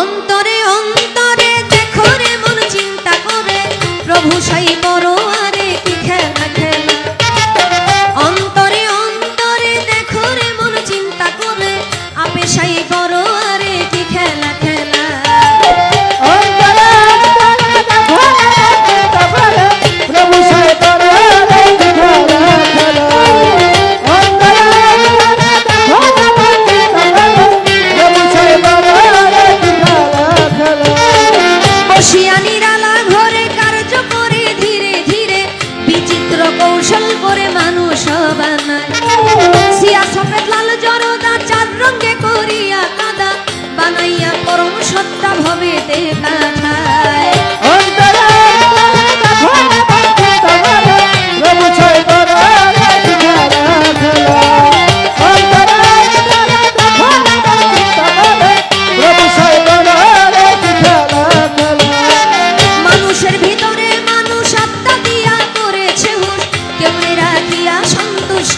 অন্তরে অন্তরে দেখো রে মন চিন্তা করে। প্রভু সাই পরে মানুষ হবার নাই সিয়া সফেদ লাল জরদা চার রঙে করিয়া কাদা বানাইয়া পরমশ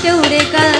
चौरे का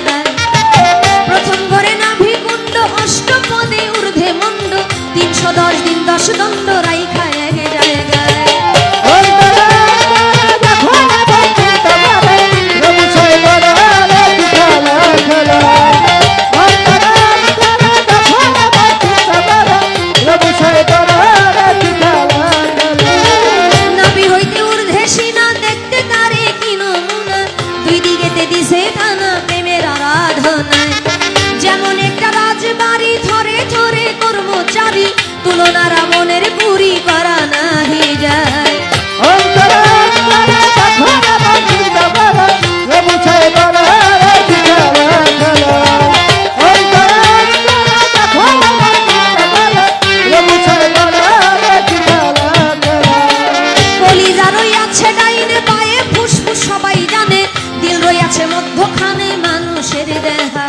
রইয়াছে ডাইনে পায়ে, ফুসফুস সবাই জানে। দিল রইয়াছে মধ্যখানে মানুষের দেখা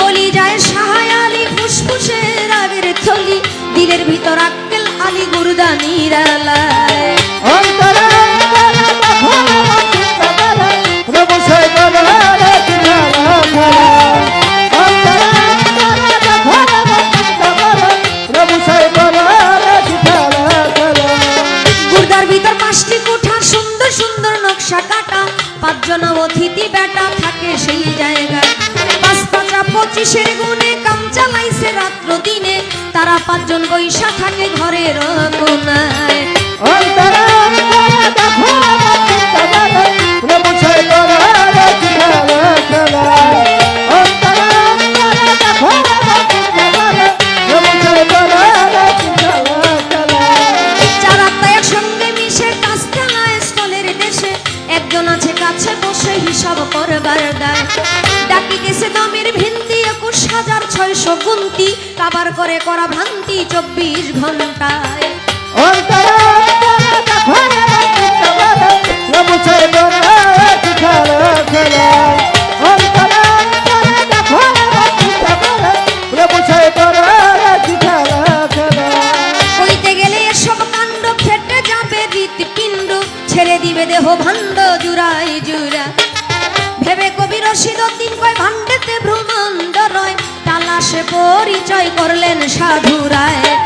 বলি যায় সাহায় আলী, ফুসফুসের আগের থলি, দিলের ভিতর আক্কেল আলী, গুরুদানির আলা। একজন অতিথি বেটা থাকে সেই জায়গায়। পাঁচ পাঁচা পঁচিশের গুণে কাম চালাইছে রাত্র দিনে। তারা পাঁচজন বৈশা থাকে ঘরের কোনায়। একজন আছে কাছে বসে হিসাব করবার দায় ডাকিতেছে দমের ভিন্তি একুশ হাজার ছয়শো গুন্তি কাবার করে করা ভ্রান্তি চব্বিশ ঘন্টায় দেহ ভান্ড জুড়াই জুড়া। ভেবে কবি রশিদ দিন কয় ভান্ডেতে ভ্রমণ রয়। তালাশে পরিচয় করলেন সাধুরায়।